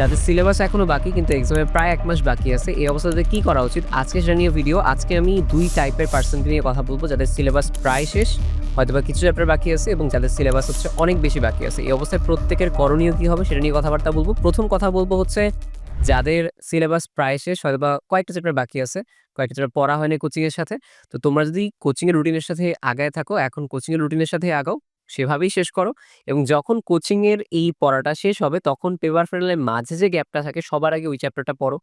যাদের সিলেবাস এখনও বাকি, কিন্তু এক্সামের প্রায় এক মাস বাকি আছে। এই অবস্থাতে কি করা উচিত? আজকে সেটা নিয়ে ভিডিও আজকে আমি দুই টাইপের পার্সনকে নিয়ে কথা বলব, যাদের সিলেবাস প্রায় শেষ, হয়তোবা কিছু চ্যাপ্টার বাকি আছে এবং যাদের সিলেবাস হচ্ছে অনেক বেশি বাকি আছে। এই অবস্থায় প্রত্যেকের করণীয় কি হবে সেটা নিয়ে কথাবার্তা বলব। প্রথম কথা বলব হচ্ছে, যাদের সিলেবাস প্রায় শেষ হয়তো বা কয়েকটা চ্যাপ্টার বাকি আছে, কয়েকটা চ্যাপ্টার পড়া হয়নি কোচিংয়ের সাথে, তো তোমরা যদি কোচিংয়ের রুটিনের সাথে আগায় থাকো, এখন কোচিংয়ের রুটিনের সাথে আগাও সেভাবেই শেষ করো। এবং যখন কোচিংয়ের এই পড়াটা শেষ হবে, তখন পেপার ফাইনালের মাঝে যে গ্যাপটা থাকে, সবার আগে ওই চ্যাপ্টারটা পড়ো।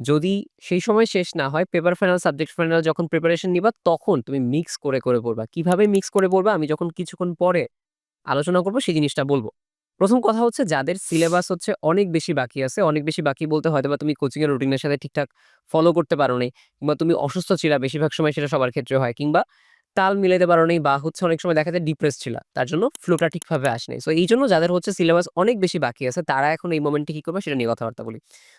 যদি সেই সময় শেষ না হয় পেপার ফাইনাল সাবজেক্ট ফাইনাল যখন প্রিপারেশন নিবা, তখন তুমি মিক্স করে করে পড়বা। কীভাবে মিক্স করে পড়বা? আমি যখন কিছুক্ষণ পরে আলোচনা করব, সেই জিনিসটা বলব। প্রথম কথা হচ্ছে, যাদের সিলেবাস হচ্ছে অনেক বেশি বাকি আছে, অনেক বেশি বাকি বলতে হয়তো বা তুমি কোচিংয়ের রুটিনের সাথে ঠিকঠাক ফলো করতে পারো নি কিংবা তুমি অসুস্থ ছিলা, বেশিরভাগ সময় সেটা সবার ক্ষেত্রে হয়, কিংবা তাল মিলাতে পারো নি বা হচ্ছে অনেক সময় দেখা যায় ডিপ্রেস ছিল, তার জন্য ফ্লোটা ঠিকভাবে আসেনি সো এই জন্য যাদের হচ্ছে সিলেবাস অনেক বেশি বাকি আছে, তারা এখন এই মোমেন্টে কি করবে সেটা নিয়ে কথাবার্তা বলি।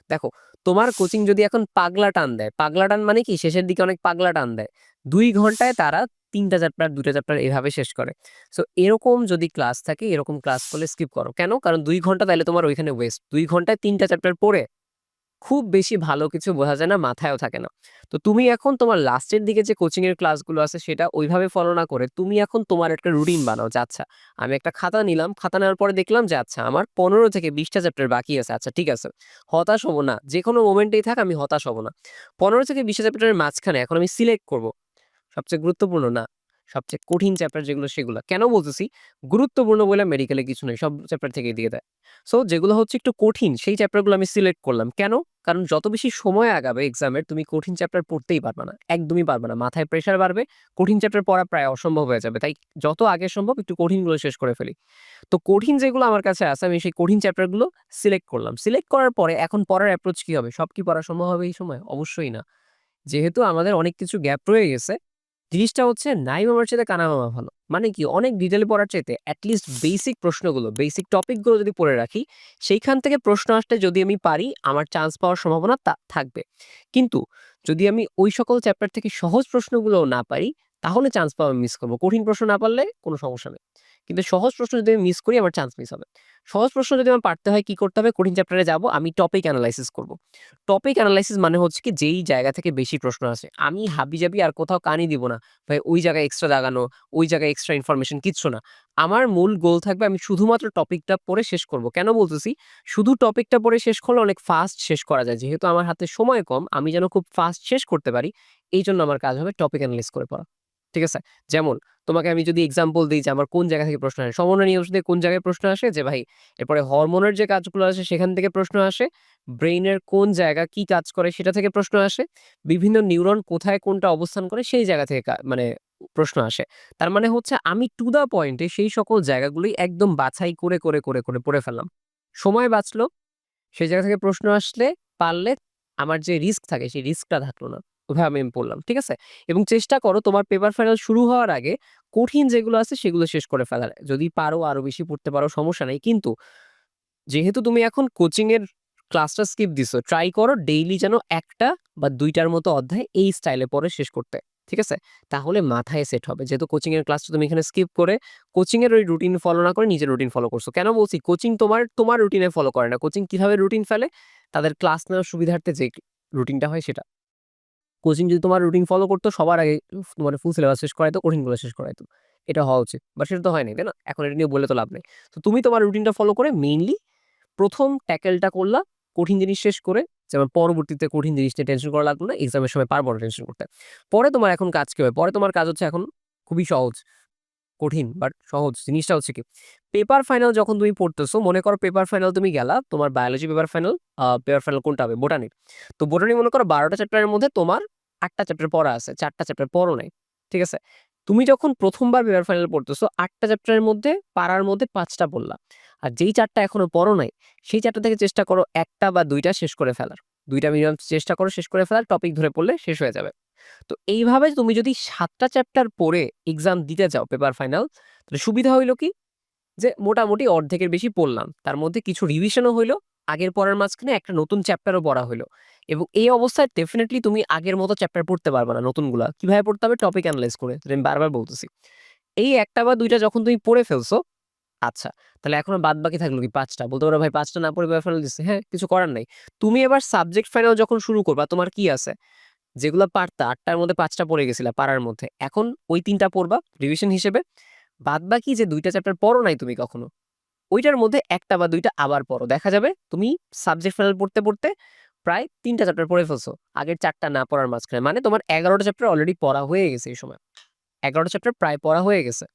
দেখো, তোমার কোচিং যদি এখন পাগলা টান দেয়, পাগলা টান মানে কি? শেষের দিকে অনেক পাগলা টান দেয়। দুই ঘন্টায় তারা তিনটা চ্যাপ্টার দুটা চ্যাপ্টার এভাবে শেষ করে। সো এরকম যদি ক্লাস থাকে, এরকম ক্লাস করলে স্কিপ করো। কেন? কারণ দুই ঘণ্টা তাহলে তোমার ওইখানে ওয়েস্ট দুই ঘন্টায় তিনটা চ্যাপ্টার পড়ে খুব বেশি ভালো কিছু বোঝা যায় না, মাথায়ও থাকে না। তো তুমি এখন তোমার লাস্টের দিকে যে কোচিংয়ের ক্লাসগুলো আছে, সেটা ওইভাবে ফলো না করে তুমি এখন তোমার একটা রুটিন বানাও যে আচ্ছা আমি একটা খাতা নিলাম, খাতা নেওয়ার পরে দেখলাম যে আচ্ছা আমার পনেরো থেকে বিশটা চ্যাপ্টার বাকি আছে আচ্ছা ঠিক আছে, হতাশ হব না যে কোনো মোমেন্টেই থাক আমি হতাশ হব না। পনেরো থেকে বিশটা চ্যাপ্টারের মাঝখানে এখন আমি সিলেক্ট করব। সবচেয়ে গুরুত্বপূর্ণ না। সবচেয়ে কঠিন চ্যাপ্টার যেগুলো সেগুলো। কেন বলতেছি? গুরুত্বপূর্ণ বলে মেডিকেলে কিছু নেই, সব চ্যাপ্টার থেকে দিয়ে দেয়। সো যেগুলো হচ্ছে একটু কঠিন, সেই চ্যাপ্টারগুলো আমি সিলেক্ট করলাম। কেন? কারণ যত বেশি সময় আগাবে এক্সামের তুমি কঠিন চ্যাপ্টার পড়তেই পারবে না, একদমই পারবে না। মাথায় প্রেশার বাড়বে, কঠিন চ্যাপ্টার পড়া প্রায় অসম্ভব হয়ে যাবে। তাই যত আগে সম্ভব একটু কঠিনগুলো শেষ করে ফেলি। তো কঠিন যেগুলো আমার কাছে আছে, আমি সেই কঠিন চ্যাপ্টারগুলো সিলেক্ট করলাম। সিলেক্ট করার পরে এখন পড়ার অ্যাপ্রোচ কি হবে? সব কি পড়া সম্ভব হবে এই সময়? অবশ্যই না। যেহেতু আমাদের অনেক কিছু গ্যাপ রয়ে গেছে জিনিসটা হচ্ছে নাই মামার চাইতে কানা মামা ভালো। মানে কি? অনেক ডিটেল পড়ার চাইতে অ্যাটলিস্ট বেসিক প্রশ্নগুলো বেসিক টপিকগুলো যদি পড়ে রাখি, সেইখান থেকে প্রশ্ন আসতে যদি আমি পারি, আমার চান্স পাওয়ার সম্ভাবনা তা থাকবে। কিন্তু যদি আমি ওই সকল চ্যাপ্টার থেকে সহজ প্রশ্নগুলো না পারি, তাহলে চান্স পাওয়া মিস করব। কঠিন প্রশ্ন না পারলে কোনো সমস্যা নেই। কিন্তু সহজ প্রশ্ন যদি আমি মিস করি, আমার চান্স মিস হবে। সহজ প্রশ্ন যদি আমার পারতে হয় কি করতে হবে কঠিন চ্যাপ্টারে যাব, আমি টপিক অ্যানালাইসিস করব। টপিক অ্যানালাইসিস মানে হচ্ছে কি, যেই জায়গা থেকে বেশি প্রশ্ন আসে। আমি হাবি জাবি আর কোথাও কানই দিব না। ভাই, ওই জায়গায় এক্সট্রা দাগানো, ওই জায়গায় এক্সট্রা ইনফরমেশন কিচ্ছু না। আমার মূল গোল থাকবে, আমি শুধুমাত্র টপিকটা পড়ে শেষ করব। কেন বলতেছি? শুধু টপিকটা পড়ে শেষ করলে অনেক ফাস্ট শেষ করা যায়। যেহেতু আমার হাতে সময় কম, আমি যেন খুব ফাস্ট শেষ করতে পারি এই জন্য আমার কাজ হবে টপিক অ্যানালাইজ করে পড়া। ঠিক আছে? যেমন, তোমাকে আমি যদি এক্সাম্পল দিই যে আমার কোন জায়গা থেকে প্রশ্ন আসে, সমন্বয় নিয়ে ওষুধে কোন জায়গায় প্রশ্ন আসে যে ভাই, এরপরে হরমোনের যে কাজগুলো আসে সেখান থেকে প্রশ্ন আসে ব্রেইনের কোন জায়গা কি কাজ করে সেটা থেকে প্রশ্ন আসে, বিভিন্ন নিউরন কোথায় কোনটা অবস্থান করে সেই জায়গা থেকে মানে প্রশ্ন আসে। তার মানে হচ্ছে আমি টু দা পয়েন্টে সেই সকল জায়গাগুলি একদম বাছাই করে করে করে করে, পড়ে ফেললাম। সময় বাঁচলো, সেই জায়গা থেকে প্রশ্ন আসলে পারলে আমার যে রিস্ক থাকে সেই রিস্কটা থাকল না। ওইভাবে আমি পড়লাম, ঠিক আছে? এবং চেষ্টা করো তোমার পেপার ফাইনাল শুরু হওয়ার আগে কঠিন যেগুলো আছে সেগুলো শেষ করে ফেলার। যদি পারো আরও বেশি পড়তে পারো, সমস্যা নেই। কিন্তু যেহেতু তুমি এখন কোচিং এর ক্লাসটা স্কিপ দিছো ট্রাই করো ডেইলি যেন একটা বা দুইটার মতো অধ্যায় এই স্টাইলে পরে শেষ করতে, ঠিক আছে? তাহলে মাথায় সেট হবে। যেহেতু কোচিং এর ক্লাসটা তুমি এখানে স্কিপ করে কোচিং এর ওই রুটিন ফলো না করে নিজের রুটিন ফলো করছ। কেন বলছি? কোচিং তোমার তোমার রুটিনে ফলো করে না। কোচিং কীভাবে রুটিন ফেলে? তাদের ক্লাস নেওয়ার সুবিধার্থে যে রুটিনটা হয় সেটা। কোচিং যদি তোমার রুটিন ফলো করতো, সবার আগে তোমার ফুল সিলেবাস শেষ করাইতো, কঠিনগুলো শেষ করাইতো। এটা হওয়া উচিত। বা সেটা তো হয়নি, তাই না? এখন এটা নিয়ে বলে তো লাভ নেই। তো তুমি তোমার রুটিনটা ফলো করে মেইনলি প্রথম ট্যাকেলটা করলা, কঠিন জিনিস শেষ করে, যেমন পরবর্তীতে কঠিন জিনিস নিয়ে টেনশন করা লাগল না এক্সামের সময় পারব না টেনশন করতে। পরে তোমার এখন কাজ কি হবে পরে তোমার কাজ হচ্ছে এখন খুবই সহজ, কঠিন বাট সহজ। জিনিসটা হচ্ছে কি? পেপার ফাইনাল যখন তুমি পড়তেছো, মনে করো পেপার ফাইনাল তুমি গেলা, তোমার biology paper final paper final কোনটা হবে? বোটানি তো বোটানি মনে করো বারোটা চ্যাপ্টারের মধ্যে তোমার আটটা চ্যাপ্টার পড়া আছে, চারটা চ্যাপ্টার পড়ো নাই, ঠিক আছে? তুমি যখন প্রথমবার পেপার ফাইনাল পড়তেছো, আটটা চ্যাপ্টারের মধ্যে পারার মধ্যে পাঁচটা পড়লা। আর যেই চারটা এখনও পড়ো নাই, সেই চারটা থেকে চেষ্টা করো একটা বা দুইটা শেষ করে ফেলার। দুইটা মিনিমাম চেষ্টা করো, শেষ করে ফেলার টপিক ধরে পড়লে শেষ হয়ে যাবে। তো এইভাবে তুমি যদি সাতটা চ্যাপ্টার পড়ে এক্সাম দিতে যাও পেপার ফাইনাল তাহলে সুবিধা হইল কি? যে মোটামুটি অর্ধেকের বেশি পড়লাম, তার মধ্যে কিছু রিভিশনও হইল আগের পড়ার মাঝখানে একটা নতুন চ্যাপ্টারও পড়া হলো এবং এই অবস্থায় ডেফিনেটলি তুমি আগের মতো চ্যাপ্টার পড়তে পারবে না নতুনগুলা কীভাবে পড়তে হবে টপিক অ্যানালাইজ করে আমি বারবার বলতেছি এই একটা বা দুইটা যখন তুমি পড়ে ফেলছো আচ্ছা, তাহলে এখনও বাদ বাকি থাকল কি ৫ টা। বলতে পারো ভাই পাঁচটা না পড়ে ফাইনাল দিছি। হ্যাঁ, কিছু করার নাই। তুমি এবার সাবজেক্ট ফাইনাল যখন শুরু করবা তোমার কি আছে? যেগুলা পারতা আটটার মধ্যে পাঁচটা পড়ে গেছিলা পারার মধ্যে। এখন ওই তিনটা পড়বা রিভিশন হিসেবে। বাদ বাকি যে দুইটা চ্যাপ্টার পড়ো নাই তুমি কখনো, ওইটার মধ্যে একটা বা দুইটা আবার পড়ো। দেখা যাবে তুমি সাবজেক্ট ফাইনাল পড়তে, পড়তে প্রায় তিনটা চ্যাপ্টার পড়ে ফেলছো। আগের চারটা না পড়ার মাঝখানে। মানে তোমার এগারোটা চ্যাপ্টার অলরেডি পড়া হয়ে গেছে এই সময়। এগারোটা চ্যাপ্টার প্রায় পড়া হয়ে গেছে।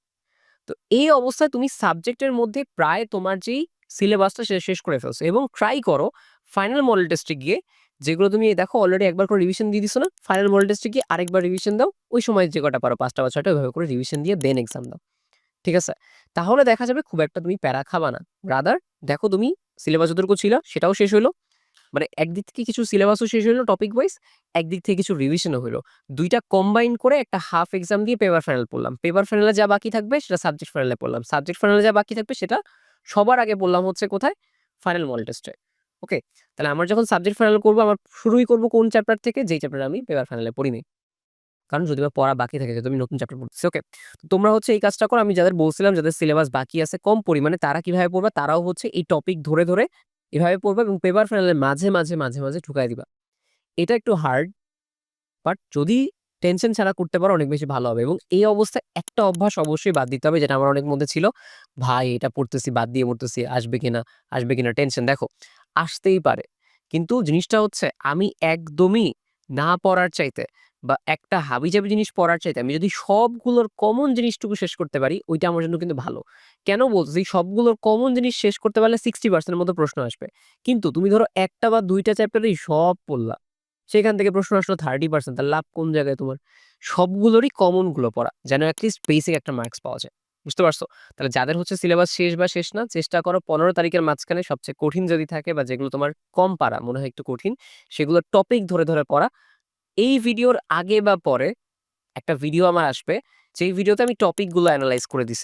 তো এই অবস্থায় তুমি সাবজেক্টের মধ্যে প্রায় তোমার যেই সিলেবাসটা সেটা শেষ করে ফেলছো এবং ট্রাই করো ফাইনাল মডেল টেস্টে গিয়ে যেগুলো তুমি দেখো অলরেডি একবার করে রিভিশন দিয়ে দিছো না? ফাইনাল মডেল টেস্টে গিয়ে আরেকবার রিভিশন দাও। ওই সময় যে কটা পারো ৫ টা বা ৬ টা ওইভাবে করে রিভিশন দিয়ে দেন এক্সাম দাও। ঠিক আছে? তাহলে দেখা যাবে খুব একটা তুমি প্যারা খাবা না। রাদার দেখো তুমি সিলেবাস যতটুকু ছিল সেটাও শেষ হইল। মানে একদিক থেকে কিছু সিলেবাসও শেষ হইল টপিক ওয়াইজ, একদিক থেকে কিছু রিভিশনও হইল। ২ টা কম্বাইন করে একটা হাফ এক্সাম দিয়ে পেপার ফাইনাল পড়লাম। পেপার ফাইনালে যা বাকি থাকবে সেটা সাবজেক্ট ফাইনালে পড়লাম। সাবজেক্ট ফাইনালে যা বাকি থাকবে সেটা সবার আগে পড়লাম হচ্ছে কোথায়? ফাইনাল মডেল টেস্টে। ওকে? তাহলে আমার যখন সাবজেক্ট ফাইনাল করব আমার শুরুই করব কোন চ্যাপ্টার থেকে? যেই চ্যাপ্টার আমি পেপার ফাইনালে পড়ি নাই। কারণ যদি বা পড়া বাকি থাকে আমি নতুন চ্যাপ্টার পড়তেছি। ওকে? তোমরা হচ্ছে এই কাজটা করো আমি যাদের বলছিলাম যাদের সিলেবাস বাকি আছে কম পরিমাণে তারা কীভাবে পড়বা? তারাও হচ্ছে এই টপিক ধরে, ধরে এভাবে পড়বা এবং পেপার ফাইনালের মাঝে, মাঝে, মাঝে, মাঝে ঢুকায় দিবা। এটা একটু হার্ড। বাট যদি টেনশন ছাড়া করতে পারো অনেক বেশি ভালো হবে এবং এই অবস্থায় একটা অভ্যাস অবশ্যই বাদ দিতে হবে যেটা আমার অনেক মধ্যে ছিল। ভাই এটা পড়তেছি, বাদ দিয়ে পড়তেছি, আসবে কিনা, আসবে কিনা টেনশন। দেখো আসতেই পারে। কিন্তু জিনিসটা হচ্ছে আমি একদমই না পড়ার চাইতে বা একটা হাবিজাবি জিনিস পড়ার চাইতে আমি যদি সবগুলোর কমন জিনিসটুকু শেষ করতে পারি ওইটা আমার জন্য কিন্তু ভালো। কেন বলতেছি? সবগুলোর কমন জিনিস শেষ করতে পারলে 60% এর মতো প্রশ্ন আসবে। কিন্তু তুমি ধরো একটা বা ২ টা চ্যাপ্টারেই সব পড়লা। সেখান থেকে প্রশ্ন আসলো 30% তাহলে লাভ কোন জায়গায় তোমার? সবগুলোরই কমনগুলো পড়া। যেন অ্যাটলিস্ট বেসিক একটা মার্কস পাওয়া যায়। বুঝতে পারছ? তাহলে যাদের হচ্ছে সিলেবাস শেষ বা শেষ না চেষ্টা করো ১৫ তারিখের মাঝখানে সবচেয়ে কঠিন যদি থাকে বা যেগুলো তোমার কম পারা মনে হয় একটু কঠিন সেগুলোর টপিক ধরে, ধরে পড়া। এই ভিডিওর আগে বা পরে একটা ভিডিও আমার আসবে, যেই ভিডিওতে আমি টপিকগুলো অ্যানালাইজ করে দিছি।